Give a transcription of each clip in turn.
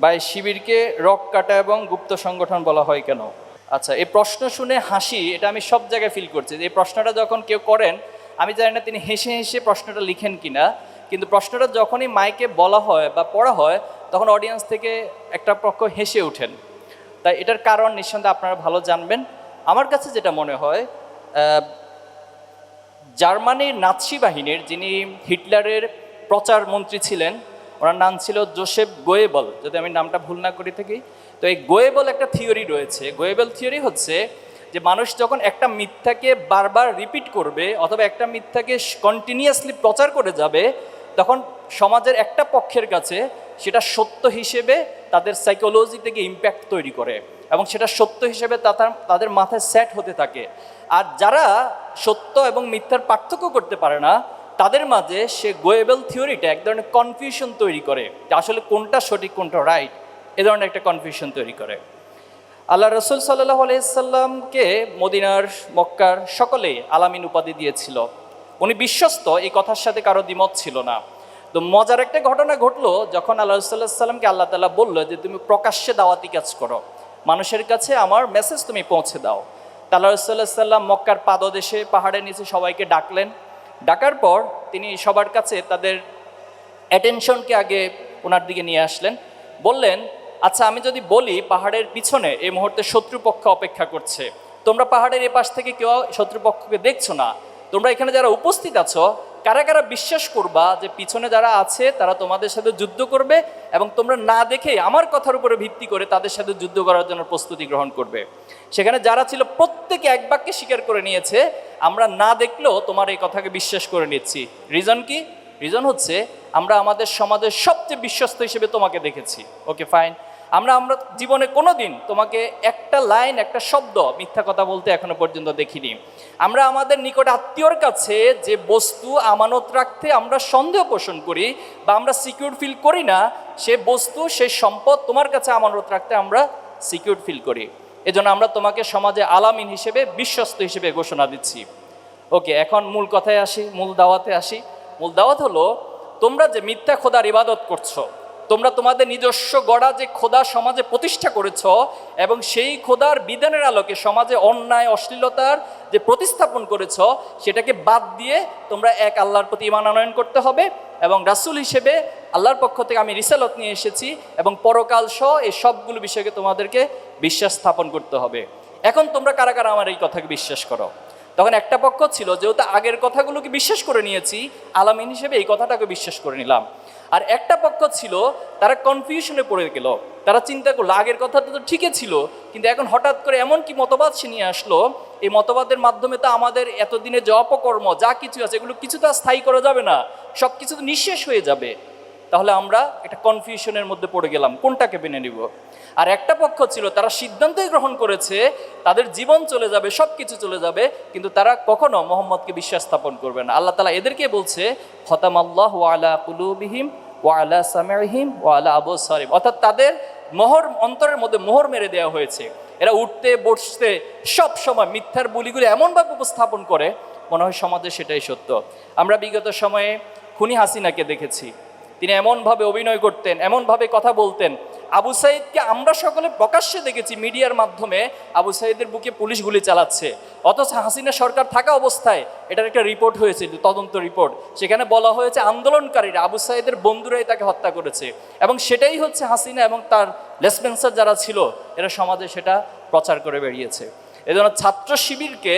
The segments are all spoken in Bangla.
বা এই শিবিরকে রক কাটা এবং গুপ্ত সংগঠন বলা হয় কেন? আচ্ছা এই প্রশ্ন শুনে হাসি, এটা আমি সব জায়গায় ফিল করছি এই প্রশ্নটা যখন কেউ করেন, আমি জানি না তিনি হেসে হেসে প্রশ্নটা লিখেন কিনা, কিন্তু প্রশ্নটা যখনই মাইকে বলা হয় বা পড়া হয়, তখন অডিয়েন্স থেকে একটা পক্ষ হেসে ওঠেন। তাই এটার কারণ নিঃসন্দেহে আপনারা ভালো জানবেন। আমার কাছে যেটা মনে হয় জার্মানির নাৎসি বাহিনীর যিনি হিটলারের প্রচার মন্ত্রী ছিলেন ওনার নাম ছিল জোসেফ গোয়েবল, যদি আমি নামটা ভুল না করে থাকি। তো এই গোয়েবল একটা থিওরি রয়েছে। গোয়েবল থিওরি হচ্ছে যে মানুষ যখন একটা মিথ্যাকে বারবার রিপিট করবে অথবা একটা মিথ্যাকে কন্টিনিউয়াসলি প্রচার করে যাবে, তখন সমাজের একটা পক্ষের কাছে সেটা সত্য হিসেবে তাদের সাইকোলজি থেকে ইম্প্যাক্ট তৈরি করে এবং সেটা সত্য হিসেবে তাদের মাথায় সেট হতে থাকে। আর যারা সত্য এবং মিথ্যার পার্থক্য করতে পারে না তাদের মাঝে সে গোয়েবেল থিওরিটা এক ধরনের কনফিউশন তৈরি করে যে আসলে কোনটা সঠিক, কোনটা রাইট এ ধরনের একটা কনফিউশন তৈরি করে। আল্লাহ রসুল সাল্লাহ আলাইসাল্লামকে মদিনার, মক্কার সকলেই আলামিন উপাধি দিয়েছিল। উনি বিশ্বস্ত, এই কথার সাথে কারও দ্বিমত ছিল না। তো মজার একটা ঘটনা ঘটলো যখন আল্লাহ সাল্লাহ সাল্লামকে আল্লাহ তালা বলল যে তুমি প্রকাশ্যে দাওয়াতি কাজ করো। মানুষের কাছে আমার মেসেজ তুমি পৌঁছে দাও। তা আল্লাহ সাল্লাহ সাল্লাম মক্কার পাদদেশে, পাহাড়ের নিচে সবাইকে ডাকলেন। ডাকার পর তিনি সবার কাছে তাদের অ্যাটেনশনকে আগে ওনার দিকে নিয়ে আসলেন। বললেন আচ্ছা আমি যদি বলি পাহাড়ের পিছনে এই মুহূর্তে শত্রুপক্ষ অপেক্ষা করছে। তোমরা পাহাড়ের এ পাশ থেকে কেউ শত্রুপক্ষকে দেখছ না। তোমরা এখানে যারা উপস্থিত আছো কারা কারা বিশ্বাস করবা যে পিছনে যারা আছে, তারা তোমাদের সাথে যুদ্ধ করবে এবং তোমরা না দেখে আমার কথার উপরে ভিত্তি করে তাদের সাথে যুদ্ধ করার জন্য প্রস্তুতি গ্রহণ করবে। সেখানে যারা ছিল প্রত্যেকে এক বাক্যে স্বীকার করে নিয়েছে, আমরা না দেখলেও তোমার এই কথাকে বিশ্বাস করে নিচ্ছি। রিজন কি? রিজন হচ্ছে, আমরা আমাদের সমাজের সবচেয়ে বিশ্বস্ত হিসেবে তোমাকে দেখেছি। ওকে ফাইন আমরা আমরা জীবনে কোনো দিন তোমাকে একটা লাইন, একটা শব্দ মিথ্যা কথা বলতে এখনও পর্যন্ত দেখিনি। আমরা আমাদের নিকট আত্মীয়র কাছে যে বস্তু আমানত রাখতে আমরা সন্দেহ পোষণ করি বা আমরা সিকিউর ফিল করি না, সে বস্তু, সে সম্পদ তোমার কাছে আমানত রাখতে আমরা সিকিউর ফিল করি। এজন্য আমরা তোমাকে সমাজে আলামিন হিসেবে বিশ্বস্ত হিসেবে ঘোষণা দিচ্ছি। ওকে এখন মূল কথায় আসি, মূল দাওয়াতে আসি। মূল দাওয়াত হলো, তোমরা যে মিথ্যা খোদার ইবাদত করছ তোমরা তোমাদের নিজস্ব গড়া যে খোদা সমাজে প্রতিষ্ঠা করেছ এবং সেই খোদার বিধানের আলোকে সমাজে অন্যায়, অশ্লীলতার যে প্রতিস্থাপন করেছ, সেটাকে বাদ দিয়ে তোমরা এক আল্লাহর প্রতি ইমান আনয়ন করতে হবে এবং রাসূল হিসেবে আল্লাহর পক্ষ থেকে আমি রিসালত নিয়ে এসেছি এবং পরকাল সহ এই সবগুলো বিষয়কে তোমাদেরকে বিশ্বাস স্থাপন করতে হবে। এখন তোমরা কারা কারা আমার এই কথাকে বিশ্বাস করো? তখন একটা পক্ষ ছিল, যেহেতু আগের কথাগুলোকে বিশ্বাস করে নিয়েছি, আলামিন হিসেবে এই কথাটাকে বিশ্বাস করে নিলাম। আর একটা পক্ষ ছিল, তারা কনফিউশনে পড়ে গেল। তারা চিন্তা করল, আগের কথাটা তো ঠিকই ছিল, কিন্তু এখন হঠাৎ করে এমন কি মতবাদ সে নিয়ে আসলো, এই মতবাদের মাধ্যমে তো আমাদের এতদিনে যে অপকর্ম, যা কিছু আছে, এগুলো কিছু তো আর স্থায়ী করা যাবে না সব কিছু তো নিঃশেষ হয়ে যাবে। তাহলে আমরা একটা কনফিউশনের মধ্যে পড়ে গেলাম, কোনটাকে মেনে নিব? আর একটা পক্ষ ছিল, তারা সিদ্ধান্তই গ্রহণ করেছে, তাদের জীবন চলে যাবে সব কিছু চলে যাবে, কিন্তু তারা কখনো মোহাম্মদকে বিশ্বাস স্থাপন করবে না। আল্লাহ তালা এদেরকে বলছে খতাম আল্লাহ ওয়ালা কুলুবিহিম ওয়ালা সামেহিম ওয়ালা আবু সারিম অর্থাৎ তাদের মোহর, অন্তরের মধ্যে মোহর মেরে দেওয়া হয়েছে। এরা উঠতে, বসতে, সব সময় মিথ্যার বলিগুলি এমনভাবে উপস্থাপন করে, মনে হয় সমাজে সেটাই সত্য। আমরা বিগত সময়ে খুনি হাসিনাকে দেখেছি। তিনি এমনভাবে অভিনয় করতেন, এমনভাবে কথা বলতেন আবু সাইদকে আমরা সকলে প্রকাশ্যে দেখেছি মিডিয়ার মাধ্যমে আবু সাইদের বুকে পুলিশ গুলি চালাচ্ছে। অথচ হাসিনা সরকার থাকা অবস্থায় এটার একটা রিপোর্ট হয়েছিল তদন্ত রিপোর্ট। সেখানে বলা হয়েছে আন্দোলনকারীরা, আবু সাইদের বন্ধুরাই তাকে হত্যা করেছে। এবং সেটাই হচ্ছে হাসিনা এবং তার লেসপেন্সার যারা ছিল, এরা সমাজে সেটা প্রচার করে বেরিয়েছে। এজন্য ছাত্র শিবিরকে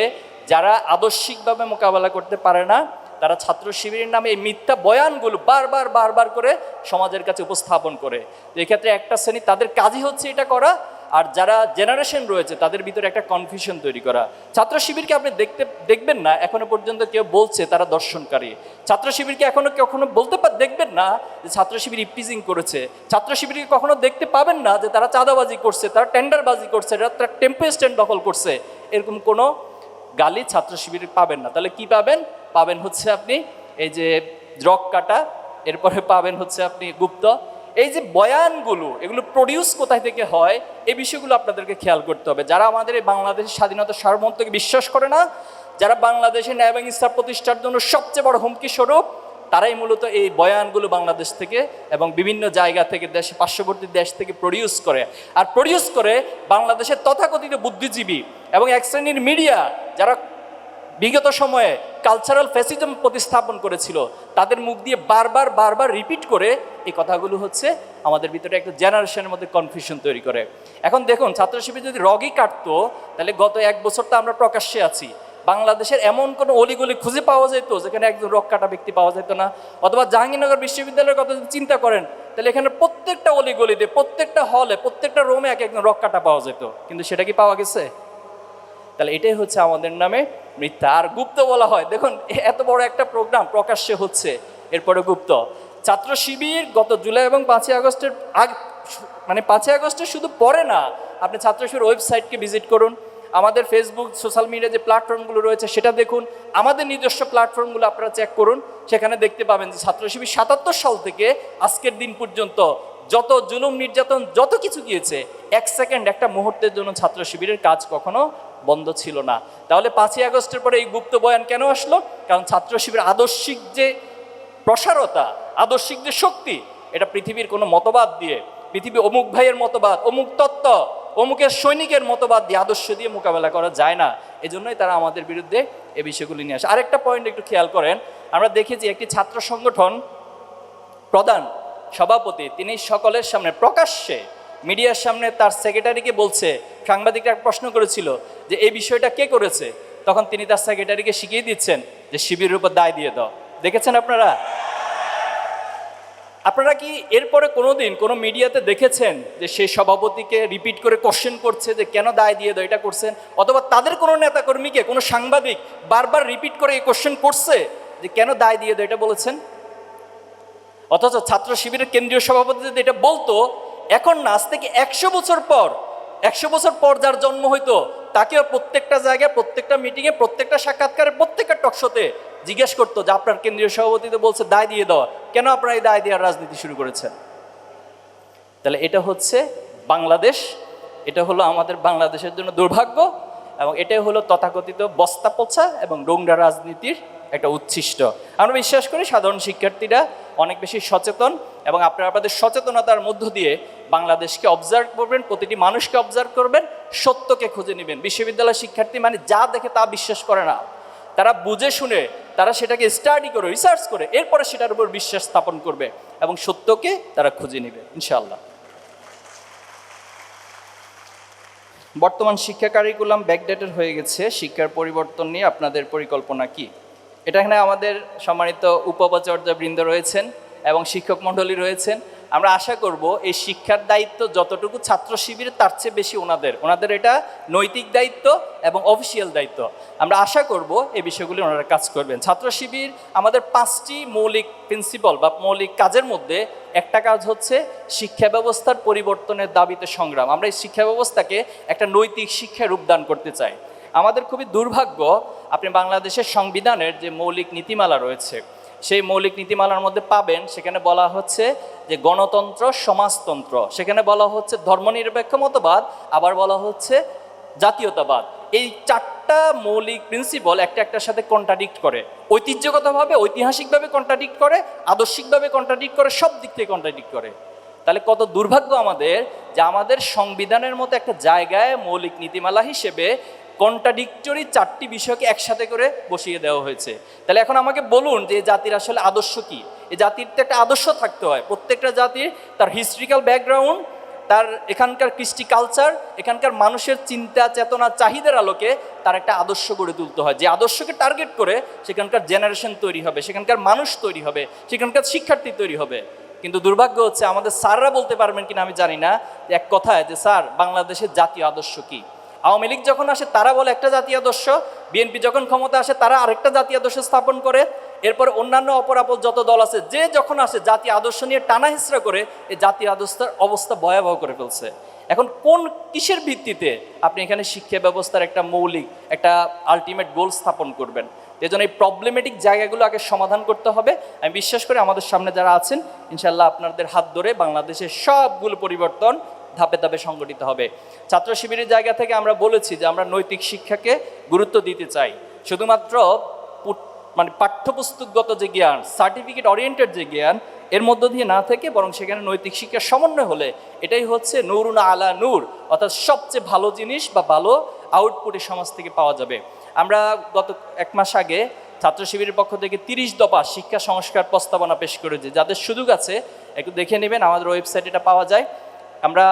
যারা আদর্শিকভাবে মোকাবেলা করতে পারে না তারা ছাত্র শিবিরের নামে এই মিথ্যা বয়ানগুলো বারবার বারবার করে সমাজের কাছে উপস্থাপন করে। এক্ষেত্রে একটা শ্রেণি তাদের কাজই হচ্ছে এটা করা, আর যারা জেনারেশন রয়েছে তাদের ভিতরে একটা কনফিউশন তৈরি করা। ছাত্র শিবিরকে আপনি দেখতে, দেখবেন না, এখনও পর্যন্ত কেউ বলছে তারা দর্শনকারী। ছাত্র শিবিরকে এখনও কখনো বলতে পা, দেখবেন না যে ছাত্র শিবির ইপিজিং করেছে। ছাত্র শিবিরকে কখনো দেখতে পাবেন না যে তারা চাঁদাবাজি করছে, তারা টেন্ডারবাজি করছে, তারা টেম্পো স্ট্যান্ড দখল করছে। এরকম কোনো গালি ছাত্র শিবিরে পাবেন না। তাহলে কি পাবেন? পাবেন হচ্ছে আপনি এই যে রক কাটা, এরপরে পাবেন হচ্ছে আপনি গুপ্ত। এই যে বয়ানগুলো, এগুলো প্রডিউস কোথায় থেকে হয়, এই বিষয়গুলো আপনাদেরকে খেয়াল করতে হবে। যারা আমাদের এই বাংলাদেশের স্বাধীনতা সার্বভৌমত্বকে বিশ্বাস করে না, যারা বাংলাদেশে ন্যায় এবং ইনসাফ প্রতিষ্ঠার জন্য সবচেয়ে বড় হুমকি স্বরূপ, তারাই মূলত এই বয়ানগুলো বাংলাদেশ থেকে এবং বিভিন্ন জায়গা থেকে দেশ, পার্শ্ববর্তী দেশ থেকে প্রডিউস করে। আর প্রডিউস করে বাংলাদেশের তথাকথিত বুদ্ধিজীবী এবং এক শ্রেণির মিডিয়া যারা বিগত সময়ে কালচারাল ফ্যাসিজম প্রতিস্থাপন করেছিল, তাদের মুখ দিয়ে বারবার বারবার রিপিট করে এই কথাগুলো হচ্ছে আমাদের ভিতরে একটা জেনারেশনের মধ্যে কনফিউশন তৈরি করে। এখন দেখুন ছাত্র শিবির যদি রগই কাটতো, তাহলে গত এক বছর তো আমরা প্রকাশ্যে আছি। বাংলাদেশের এমন কোনো অলিগলি খুঁজে পাওয়া যেত, যেখানে একজন রক কাটা ব্যক্তি পাওয়া যেত না। অথবা জাহাঙ্গীরনগর বিশ্ববিদ্যালয়ের কথা যদি চিন্তা করেন, তাহলে এখানে প্রত্যেকটা অলিগলিতে, প্রত্যেকটা হলে প্রত্যেকটা রোমে এক একজন রক কাটা পাওয়া যেত। কিন্তু সেটা কি পাওয়া গেছে? তাহলে এটাই হচ্ছে আমাদের নামে মিথ্যা। আর গুপ্ত বলা হয়, দেখুন, এত বড় একটা প্রোগ্রাম প্রকাশ্যে হচ্ছে এরপরে গুপ্ত। ছাত্র শিবির গত জুলাই এবং পাঁচই আগস্টের আগ মানে পাঁচই আগস্টের শুধু পরে না, আপনি ছাত্র শিবির ওয়েবসাইটকে ভিজিট করুন। আমাদের ফেসবুক, সোশ্যাল মিডিয়া যে প্ল্যাটফর্মগুলো রয়েছে সেটা দেখুন। আমাদের নিজস্ব প্ল্যাটফর্মগুলো আপনারা চেক করুন। সেখানে দেখতে পাবেন যে ছাত্র শিবির সাতাত্তর সাল থেকে আজকের দিন পর্যন্ত যত জুলুম নির্যাতন, যত কিছু গিয়েছে, এক সেকেন্ড একটা মুহূর্তের জন্য ছাত্র শিবিরের কাজ কখনো বন্ধ ছিল না। তাহলে পাঁচই আগস্টের পরে এই গুপ্ত বয়ান কেন আসলো? কারণ ছাত্র শিবির আদর্শিক যে প্রসারতা, আদর্শিক যে শক্তি, এটা পৃথিবীর কোনো মতবাদ দিয়ে, পৃথিবী অমুক ভাইয়ের মতবাদ, অমুক তত্ত্ব, অমুকের সৈনিকের মতবাদ দিয়ে আদর্শ দিয়ে মোকাবেলা করা যায় না। এজন্যই তারা আমাদের বিরুদ্ধে এই বিষয়গুলি নিয়ে আসে। আরেকটা পয়েন্ট একটু খেয়াল করেন, আমরা দেখেছি একটি ছাত্র সংগঠন প্রধান সভাপতি, তিনি সকলের সামনে প্রকাশ্যে মিডিয়ার সামনে তার সেক্রেটারিকে বলছে, সাংবাদিকরা প্রশ্ন করেছিল যে এই বিষয়টা কে করেছে? তখন তিনি তার সেক্রেটারিকে শিখিয়ে দিচ্ছেন যে শিবিরের উপর দায় দিয়ে দাও। দেখেছেন আপনারা? আপনারা কি এরপরে কোনোদিন কোনো মিডিয়াতে দেখেছেন যে সেই সভাপতিকে রিপিট করে কোশ্চেন করছে যে কেন দায় দিয়ে দাও, এটা করছেন? অথবা তাদের কোনো নেতাকর্মীকে, কোনো সাংবাদিক বারবার রিপিট করে এই কোশ্চেন করছে যে কেন দায় দিয়ে দাও, এটা বলেছেন? অথচ ছাত্র শিবিরের কেন্দ্রীয় সভাপতি যদি এটা বলতো এখন না আজ থেকে একশো বছর পর, একশো বছর পর যার জন্ম হইতো, তাকেও প্রত্যেকটা জায়গায়, প্রত্যেকটা মিটিংয়ে প্রত্যেকটা সাক্ষাৎকারে, প্রত্যেকটা টকশোতে জিজ্ঞেস করতো যে আপনার কেন্দ্রীয় সভাপতি তো বলছে দায় দিয়ে দেওয়া কেন আপনারা এই দায় দেওয়ার রাজনীতি শুরু করেছেন? তাহলে এটা হচ্ছে বাংলাদেশ, এটা হলো আমাদের বাংলাদেশের জন্য দুর্ভাগ্য এবং এটাই হলো তথাকথিত বস্তা পোছা এবং ডোংরা রাজনীতির একটা উচ্ছিষ্ট। আমরা বিশ্বাস করি সাধারণ শিক্ষার্থীরা অনেক বেশি সচেতন এবং আপনারা আপনাদের সচেতনতার মধ্য দিয়ে বাংলাদেশকে অবজার্ভ করবেন, প্রতিটি মানুষকে অবজার্ভ করবেন, সত্যকে খুঁজে নেবেন। বিশ্ববিদ্যালয় শিক্ষার্থী মানে যা দেখে তা বিশ্বাস করে না। তারা বুঝে শুনে, তারা সেটাকে স্টাডি করে রিসার্চ করে, এরপরে সেটার উপর বিশ্বাস স্থাপন করবে এবং সত্যকে তারা খুঁজে নেবে, ইনশাআল্লাহ। বর্তমান শিক্ষা কারিকুলাম ব্যাকডেটেড হয়ে গেছে। শিক্ষার পরিবর্তন নিয়ে আপনাদের পরিকল্পনা কি? এটা এখানে আমাদের সম্মানিত উপাচার্য বৃন্দ রয়েছেন এবং শিক্ষক মণ্ডলী রয়েছেন। আমরা আশা করব এই শিক্ষার দায়িত্ব যতটুকু ছাত্র শিবির, তার চেয়ে বেশি ওনাদের। ওনাদের এটা নৈতিক দায়িত্ব এবং অফিসিয়াল দায়িত্ব। আমরা আশা করব এই বিষয়গুলি ওনারা কাজ করবেন। ছাত্র শিবির আমাদের পাঁচটি মৌলিক প্রিন্সিপাল বা মৌলিক কাজের মধ্যে একটা কাজ হচ্ছে শিক্ষা ব্যবস্থার পরিবর্তনের দাবিতে সংগ্রাম। আমরা এই শিক্ষা ব্যবস্থাকে একটা নৈতিক শিক্ষায় রূপদান করতে চাই। আমাদের খুবই দুর্ভাগ্য, আপনি বাংলাদেশের সংবিধানের যে মৌলিক নীতিমালা রয়েছে, সেই মৌলিক নীতিমালার মধ্যে পাবেন, সেখানে বলা হচ্ছে যে গণতন্ত্র সমাজতন্ত্র, সেখানে বলা হচ্ছে ধর্মনিরপেক্ষ মতবাদ, আবার বলা হচ্ছে জাতীয়তাবাদ। এই চারটা মৌলিক প্রিন্সিপাল একটা একটার সাথে কন্ট্রাডিক্ট করে। ঐতিহ্যগতভাবে, ঐতিহাসিকভাবে কন্ট্রাডিক্ট করে, আদর্শিকভাবে কন্ট্রাডিক্ট করে, সব দিক থেকে কন্ট্রাডিক্ট করে। তাহলে কত দুর্ভাগ্য আমাদের যে আমাদের সংবিধানের মতো একটা জায়গায় মৌলিক নীতিমালা হিসেবে কন্ট্রাডিক্টরি চারটি বিষয়কে একসাথে করে বসিয়ে দেওয়া হয়েছে। তাহলে এখন আমাকে বলুন যে জাতির আসলে আদর্শ কি? এই জাতির তো একটা আদর্শ থাকতে হয়। প্রত্যেকটা জাতির তার হিস্ট্রিক্যাল ব্যাকগ্রাউন্ড তার এখানকার কৃষ্টি কালচার এখানকার মানুষের চিন্তা, চেতনা, চাহিদার আলোকে তার একটা আদর্শ গড়ে তুলতে হয়। যে আদর্শকে টার্গেট করে সেখানকার জেনারেশন তৈরি হবে, সেখানকার মানুষ তৈরি হবে, সেখানকার শিক্ষার্থী তৈরি হবে। কিন্তু দুর্ভাগ্য হচ্ছে আমাদের স্যাররা বলতে পারবেন কিনা আমি জানি না। এক কথায় যে স্যার, বাংলাদেশের জাতীয় আদর্শ কি? আওয়ামী লীগ যখন আসে, তারা বলে একটা জাতীয় আদর্শ বিএনপি যখন ক্ষমতা আসে, তারা আরেকটা জাতীয় আদর্শ স্থাপন করে। এরপর অন্যান্য অপরাপর যত দল আছে, যে যখন আসে জাতীয় আদর্শ নিয়ে টানা হিসরা করে, এই জাতীয় আদর্শের অবস্থা ভয়াবহ করে ফেলছে। এখন কোন কিসের ভিত্তিতে আপনি এখানে শিক্ষা ব্যবস্থার একটা মৌলিক, একটা আলটিমেট গোল স্থাপন করবেন? এজন্য এই প্রবলেমেটিক জায়গাগুলো আগে সমাধান করতে হবে। আমি বিশ্বাস করি আমাদের সামনে যারা আছেন ইনশাল্লাহ আপনাদের হাত ধরে বাংলাদেশের সবগুলো পরিবর্তন ধাপে ধাপে সংগঠিত হবে। ছাত্র শিবিরের জায়গা থেকে আমরা বলেছি যে আমরা নৈতিক শিক্ষাকে গুরুত্ব দিতে চাই। শুধুমাত্র মানে পাঠ্যপুস্তকগত যে জ্ঞান সার্টিফিকেট ওরিয়েন্টেড যে জ্ঞান, এর মধ্য দিয়ে না থেকে বরং সেখানে নৈতিক শিক্ষার সমন্বয় হলে এটাই হচ্ছে নুরুন আলা নূর, অর্থাৎ সবচেয়ে ভালো জিনিস বা ভালো আউটপুট সমাজ থেকে পাওয়া যাবে। আমরা গত এক মাস আগে ছাত্র শিবিরের পক্ষ থেকে তিরিশ দফা শিক্ষা সংস্কার প্রস্তাবনা পেশ করেছি, যাদের সুযোগ আছে, একটু দেখে নেবেন, আমাদের ওয়েবসাইটে এটা পাওয়া যায়। আমরা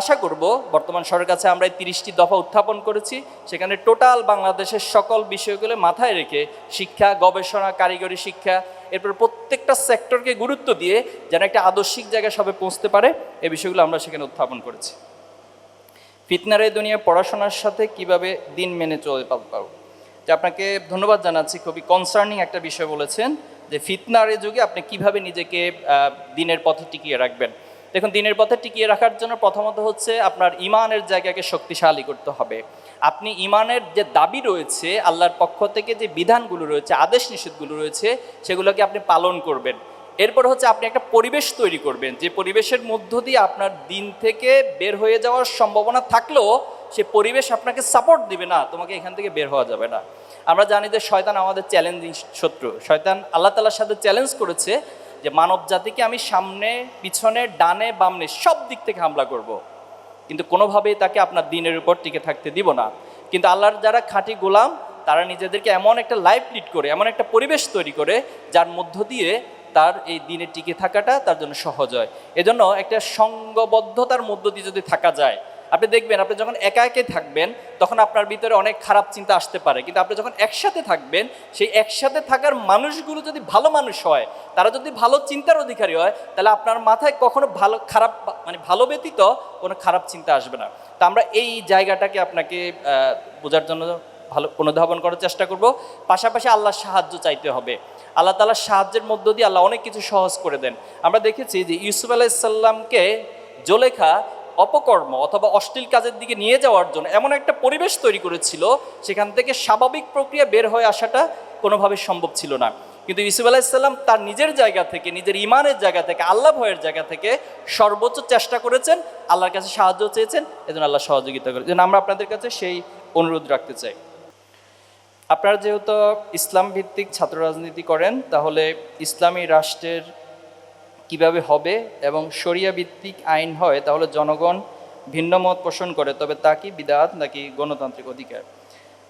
আশা করব, বর্তমান সরকারের কাছে আমরা এই তিরিশটি দফা উত্থাপন করেছি, সেখানে টোটাল বাংলাদেশের সকল বিষয়গুলো মাথায় রেখে শিক্ষা, গবেষণা, কারিগরি শিক্ষা, এরপর প্রত্যেকটা সেক্টরকে গুরুত্ব দিয়ে যেন একটা আদর্শিক জায়গায় সবে পৌঁছতে পারে, এই বিষয়গুলো আমরা সেখানে উত্থাপন করেছি। ফিতনার দুনিয়া পড়াশোনার সাথে কীভাবে দিন মেনে চলে পারব? যে আপনাকে ধন্যবাদ জানাচ্ছি, খুবই কনসার্নিং একটা বিষয় বলেছেন যে ফিতনার এই যুগে আপনি কীভাবে নিজেকে দিনের পথে টিকিয়ে রাখবেন। দেখুন, দিনের পথে টিকিয়ে রাখার জন্য প্রথমত হচ্ছে আপনার ইমানের জায়গাকে শক্তিশালী করতে হবে। আপনি ইমানের যে দাবি রয়েছে, আল্লাহর পক্ষ থেকে যে বিধানগুলো রয়েছে, আদেশ নিষেধগুলো রয়েছে, সেগুলোকে আপনি পালন করবেন। এরপর হচ্ছে আপনি একটা পরিবেশ তৈরি করবেন। যে পরিবেশের মধ্য দিয়ে আপনার দিন থেকে বের হয়ে যাওয়ার সম্ভাবনা থাকলেও সে পরিবেশ আপনাকে সাপোর্ট দিবে না, তোমাকে এখান থেকে বের হওয়া যাবে না। আমরা জানি যে শয়তান আমাদের চ্যালেঞ্জিং শত্রু। শয়তান আল্লাহ তালার সাথে চ্যালেঞ্জ করেছে যে মানব জাতিকে আমি সামনে, পিছনে, ডানে, বামনে সব দিক থেকে হামলা করব। কিন্তু কোনোভাবেই তাকে আপনার দিনের উপর টিকে থাকতে দিব না কিন্তু আল্লাহর যারা খাঁটি গোলাম, তারা নিজেদেরকে এমন একটা লাইফ লিড করে, এমন একটা পরিবেশ তৈরি করে, যার মধ্য দিয়ে তার এই দিনে টিকে থাকাটা তার জন্য সহজ হয় এজন্য একটা সঙ্গবদ্ধতার মধ্য দিয়ে যদি থাকা যায় আপনি দেখবেন, আপনি যখন একা একে থাকবেন, তখন আপনার ভিতরে অনেক খারাপ চিন্তা আসতে পারে। কিন্তু আপনি যখন একসাথে থাকবেন, সেই একসাথে থাকার মানুষগুলো যদি ভালো মানুষ হয়, তারা যদি ভালো চিন্তার অধিকারী হয়, তাহলে আপনার মাথায় কখনো ভালো, খারাপ মানে ভালো ব্যতীত কোনো খারাপ চিন্তা আসবে না। তো আমরা এই জায়গাটাকে আপনাকে বোঝার জন্য ভালো, পুনর্ধাবন করার চেষ্টা করব। পাশাপাশি আল্লাহর সাহায্য চাইতে হবে। আল্লাহ তালার সাহায্যের মধ্য দিয়ে আল্লাহ অনেক কিছু সহজ করে দেন। আমরা দেখেছি যে ইউসুফ আলাইসাল্লামকে জোলেখা অপকর্ম অথবা অশ্লীল কাজের দিকে নিয়ে যাওয়ার জন্য এমন একটা পরিবেশ তৈরি করেছিল, সেখান থেকে স্বাভাবিক প্রক্রিয়া বের হয়ে আসাটা কোনোভাবে সম্ভব ছিল না। কিন্তু ইসুফ আলাইসাল্লাম তার নিজের জায়গা থেকে, নিজের ইমানের জায়গা থেকে, আল্লাহ ভয়ের জায়গা থেকে সর্বোচ্চ চেষ্টা করেছেন, আল্লাহর কাছে সাহায্য চেয়েছেন, এজন্য আল্লাহ সহযোগিতা করেছেন। আমরা আপনাদের কাছে সেই অনুরোধ রাখতে চাই। আপনারা যেহেতু ইসলাম ভিত্তিক ছাত্র রাজনীতি করেন, তাহলে ইসলামী রাষ্ট্রের কীভাবে হবে এবং শরিয়া ভিত্তিক আইন হয়, তাহলে জনগণ ভিন্ন মত পোষণ করে, তবে তা কি বিদাত নাকি গণতান্ত্রিক অধিকার?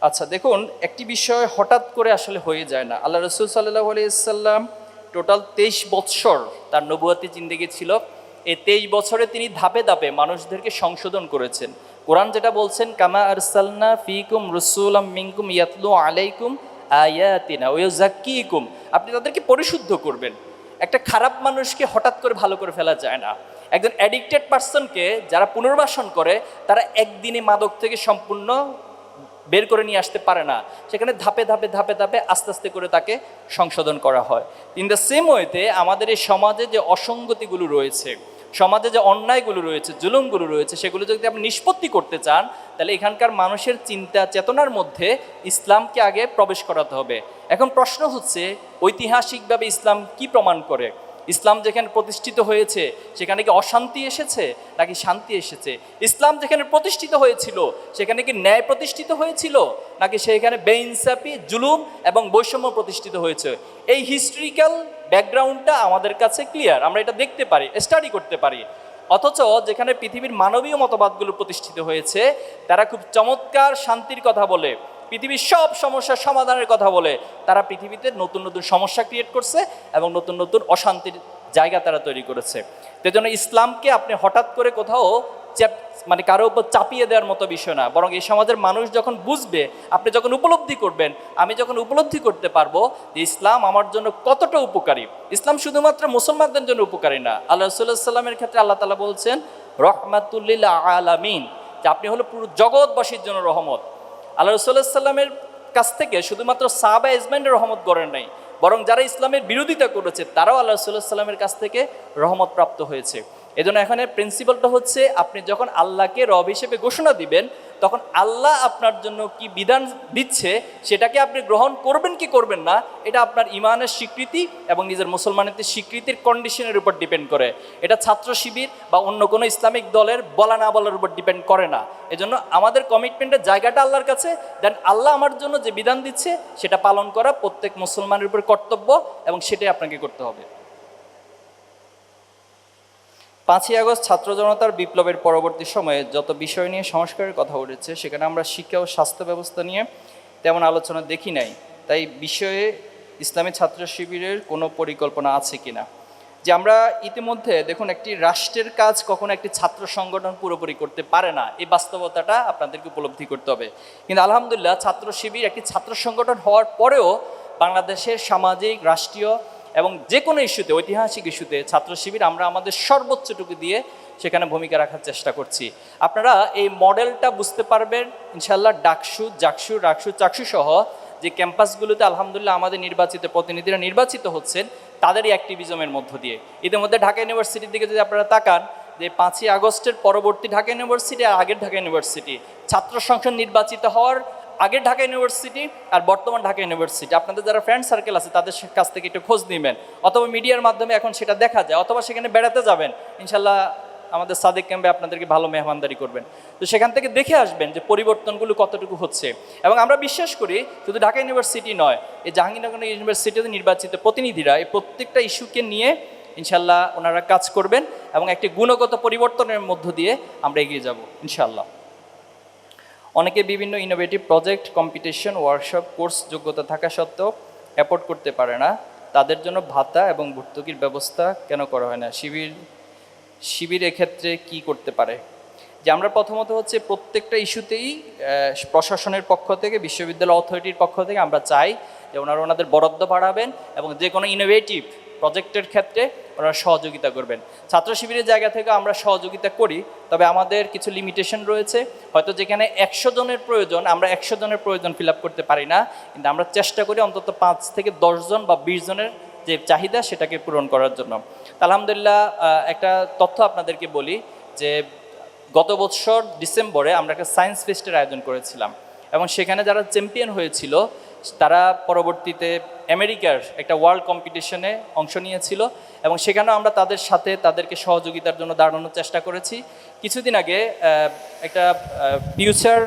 আচ্ছা দেখুন, একটি বিষয় হঠাৎ করে আসলে হয়ে যায় না। আল্লাহ রসুল সাল্লাহ আলিয়াল্লাম টোটাল তেইশ বৎসর তার নবুয়াতি জিন্দেগি ছিল। এই তেইশ বছরে তিনি ধাপে ধাপে মানুষদেরকে সংশোধন করেছেন। কোরআন যেটা বলছেন, কামা আরসালনা ফিকুম রসুলাম মিনকুম ইয়াতলু আলাইকুম আয়াতিনা ওয়াজাক্কিকুম আপনি তাদেরকে পরিশুদ্ধ করবেন। একটা খারাপ মানুষকে হঠাৎ করে ভালো করে ফেলা যায় না। একজন অ্যাডিক্টেড পার্সনকে যারা পুনর্বাসন করে, তারা একদিনে মাদক থেকে সম্পূর্ণ বের করে নিয়ে আসতে পারে না। সেখানে ধাপে ধাপে ধাপে ধাপে আস্তে আস্তে করে তাকে সংশোধন করা হয়। ইন দ্য সেম ওয়েতে আমাদের এই সমাজে যে অসঙ্গতিগুলো রয়েছে সমাজে যে অন্যায়গুলো রয়েছে, জুলুমগুলো রয়েছে, সেগুলো যদি আপনি নিষ্পত্তি করতে চান, তাহলে এখানকার মানুষের চিন্তা, চেতনার মধ্যে ইসলামকে আগে প্রবেশ করাতে হবে। এখন প্রশ্ন হচ্ছে, ঐতিহাসিকভাবে ইসলাম কি প্রমাণ করে? ইসলাম যেখানে প্রতিষ্ঠিত হয়েছে, সেখানে কি অশান্তি এসেছে নাকি শান্তি এসেছে? ইসলাম যেখানে প্রতিষ্ঠিত হয়েছিল, সেখানে কি ন্যায় প্রতিষ্ঠিত হয়েছিল নাকি সেখানে বেইনসাফি, জুলুম এবং বৈষম্য প্রতিষ্ঠিত হয়েছে? এই হিস্ট্রিক্যাল ব্যাকগ্রাউন্ডটা আমাদের কাছে ক্লিয়ার আমরা এটা দেখতে পারি স্টাডি করতে পারি। অথচ যেখানে পৃথিবীর মানবীয় মতবাদগুলো প্রতিষ্ঠিত হয়েছে, তারা খুব চমৎকার শান্তির কথা বলে। পৃথিবীর সব সমস্যার সমাধানের কথা বলে তারা পৃথিবীতে নতুন নতুন সমস্যা ক্রিয়েট করছে এবং নতুন নতুন অশান্তির জায়গা তারা তৈরি করেছে। জন্য ইসলামকে আপনি হঠাৎ করে কোথাও মানে কারও উপর চাপিয়ে দেওয়ার মতো বিষয় না। বরং এই সমাজের মানুষ যখন বুঝবে, আপনি যখন উপলব্ধি করবেন, আমি যখন উপলব্ধি করতে পারব যে ইসলাম আমার জন্য কতটা উপকারী। ইসলাম শুধুমাত্র মুসলমানদের জন্য উপকারী না। আল্লাহ রসুল্লাহ সাল্লামের ক্ষেত্রে আল্লাহ তালা বলছেন রহমাতুল্লিল আলামিন যে আপনি হলো পুরো জগৎবাসীর জন্য রহমত। আল্লাহ রসুল্লাহ সাল্লামের কাছ থেকে শুধুমাত্র সাহাবা ইসমাইন রহমত গড়েন নাই, বরং যারা ইসলামের বিরোধিতা করেছে, তারাও আল্লাহ রসুল্লাহ সাল্লামের কাছ থেকে রহমত প্রাপ্ত হয়েছে। এজন্য এখানে প্রিন্সিপালটা হচ্ছে আপনি যখন আল্লাহকে রব হিসেবে ঘোষণা দিবেন, তখন আল্লাহ আপনার জন্য কি বিধান দিচ্ছে সেটাকে আপনি গ্রহণ করবেন কি করবেন না, এটা আপনার ইমানের স্বীকৃতি এবং নিজের মুসলমানের স্বীকৃতির কন্ডিশনের উপর ডিপেন্ড করে। এটা ছাত্র শিবির বা অন্য কোনো ইসলামিক দলের বলা না বলার উপর ডিপেন্ড করে না। এজন্য আমাদের কমিটমেন্টের জায়গাটা আল্লাহর কাছে দেন আল্লাহ আমার জন্য যে বিধান দিচ্ছে সেটা পালন করা প্রত্যেক মুসলমানের উপর কর্তব্য এবং সেটাই আপনাকে করতে হবে। পাঁচই আগস্ট ছাত্র জনতার বিপ্লবের পরবর্তী সময়ে যত বিষয় নিয়ে সংস্কারের কথা উঠেছে, সেখানে আমরা শিক্ষা ও স্বাস্থ্য ব্যবস্থা নিয়ে তেমন আলোচনা দেখি নাই। তাই বিষয়ে ইসলামী ছাত্র শিবিরের কোনো পরিকল্পনা আছে কিনা যে আমরা ইতিমধ্যে দেখুন, একটি রাষ্ট্রের কাজ কখনো একটি ছাত্র সংগঠন পুরোপুরি করতে পারে না, এই বাস্তবতাটা আপনাদেরকে উপলব্ধি করতে হবে। কিন্তু আলহামদুলিল্লাহ, ছাত্র শিবির একটি ছাত্র সংগঠন হওয়ার পরেও বাংলাদেশের সামাজিক, রাষ্ট্রীয় এবং যে কোনো ইস্যুতে, ঐতিহাসিক ইস্যুতে, ছাত্র শিবির আমরা আমাদের সর্বোচ্চটুকু দিয়ে সেখানে ভূমিকা রাখার চেষ্টা করছি। আপনারা এই মডেলটা বুঝতে পারবেন ইনশাল্লাহ ডাকসু, জাকসু, রাকসু, চাকসু সহ যে ক্যাম্পাসগুলোতে আলহামদুলিল্লাহ আমাদের নির্বাচিত প্রতিনিধিরা নির্বাচিত হচ্ছেন, তাদেরই অ্যাক্টিভিজমের মধ্য দিয়ে। ইতিমধ্যে ঢাকা ইউনিভার্সিটির দিকে যদি আপনারা তাকান, যে পাঁচই আগস্টের পরবর্তী ঢাকা ইউনিভার্সিটি আর আগের ঢাকা ইউনিভার্সিটি, ছাত্র সংসদ নির্বাচিত হওয়ার আগের ঢাকা ইউনিভার্সিটি আর বর্তমান ঢাকা ইউনিভার্সিটি। আপনাদের যারা ফ্রেন্ড সার্কেল আছে, তাদের কাছ থেকে একটু খোঁজ নেবেন। অথবা মিডিয়ার মাধ্যমে এখন সেটা দেখা যায়, অথবা সেখানে বেড়াতে যাবেন। ইনশাল্লাহ আমাদের সাদেক ক্যাম্পে আপনাদেরকে ভালো মেহমানদারি করবেন। তো সেখান থেকে দেখে আসবেন যে পরিবর্তনগুলো কতটুকু হচ্ছে। এবং আমরা বিশ্বাস করি, শুধু ঢাকা ইউনিভার্সিটি নয়, এই জাহাঙ্গীরনগর ইউনিভার্সিটিতে নির্বাচিত প্রতিনিধিরা এই প্রত্যেকটা ইস্যুকে নিয়ে ইনশাল্লাহ ওনারা কাজ করবেন এবং একটি গুণগত পরিবর্তনের মধ্য দিয়ে আমরা এগিয়ে যাব ইনশাল্লাহ অনেকে বিভিন্ন innovative project competition workshop course যোগ্যতা থাকা সত্ত্বেও অ্যাপোর্ট করতে পারে না। তাদের জন্য ভাতা এবং ভর্তুকির ব্যবস্থা কেন করা হয় না? শিবির শিবির এক্ষেত্রে কি করতে পারে? যে আমরা প্রথমত হচ্ছে প্রত্যেকটা ইস্যুতেই প্রশাসনের পক্ষ থেকে, বিশ্ববিদ্যালয় অথরিটির পক্ষ থেকে আমরা চাই যে ওনারা ওনাদের বরাদ্দ বাড়াবেন এবং যে কোনো ইনোভেটিভ প্রজেক্টের ক্ষেত্রে ওনারা সহযোগিতা করবেন। ছাত্র শিবিরের জায়গা থেকে আমরা সহযোগিতা করি, তবে আমাদের কিছু লিমিটেশন রয়েছে। হয়তো যেখানে একশো জনের প্রয়োজন, আমরা একশো জনের প্রয়োজন ফিল করতে পারি না, কিন্তু আমরা চেষ্টা করি অন্তত পাঁচ থেকে দশজন বা বিশ জনের যে চাহিদা সেটাকে পূরণ করার জন্য। আলহামদুলিল্লাহ একটা তথ্য আপনাদেরকে বলি যে গত বছর ডিসেম্বরে আমরা একটা সায়েন্স ফেস্টের আয়োজন করেছিলাম। এবং সেখানে যারা চ্যাম্পিয়ন হয়েছিল, তারা পরবর্তীতে আমেরিকার একটা ওয়ার্ল্ড কম্পিটিশনে অংশ নিয়েছিল এবং সেখানেও আমরা তাদের সাথে তাদেরকে সহযোগিতার জন্য দাঁড়ানোর চেষ্টা করেছি। কিছুদিন আগে একটা ফিউচার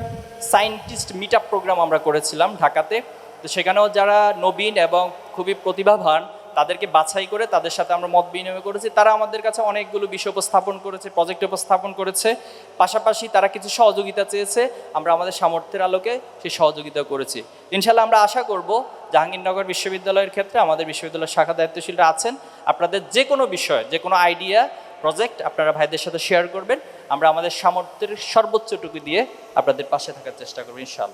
সায়েন্টিস্ট মিট প্রোগ্রাম আমরা করেছিলাম ঢাকাতে। তো সেখানেও যারা নবীন এবং খুবই প্রতিভাবান তাদেরকে বাছাই করে তাদের সাথে আমরা মত বিনিময় করেছি। তারা আমাদের কাছে অনেকগুলো বিষয় উপস্থাপন করেছে প্রজেক্ট উপস্থাপন করেছে। পাশাপাশি তারা কিছু সহযোগিতা চেয়েছে, আমরা আমাদের সামর্থ্যের আলোকে সেই সহযোগিতা করেছি। ইনশাল্লাহ আমরা আশা করব জাহাঙ্গীরনগর বিশ্ববিদ্যালয়ের ক্ষেত্রে আমাদের বিশ্ববিদ্যালয়ের শাখা দায়িত্বশীলরা আছেন। আপনাদের যে কোনো বিষয়, যে কোনো আইডিয়া প্রজেক্ট আপনারা ভাইদের সাথে শেয়ার করবেন। আমরা আমাদের সামর্থ্যের সর্বোচ্চটুকু দিয়ে আপনাদের পাশে থাকার চেষ্টা করব ইনশাআল্লাহ।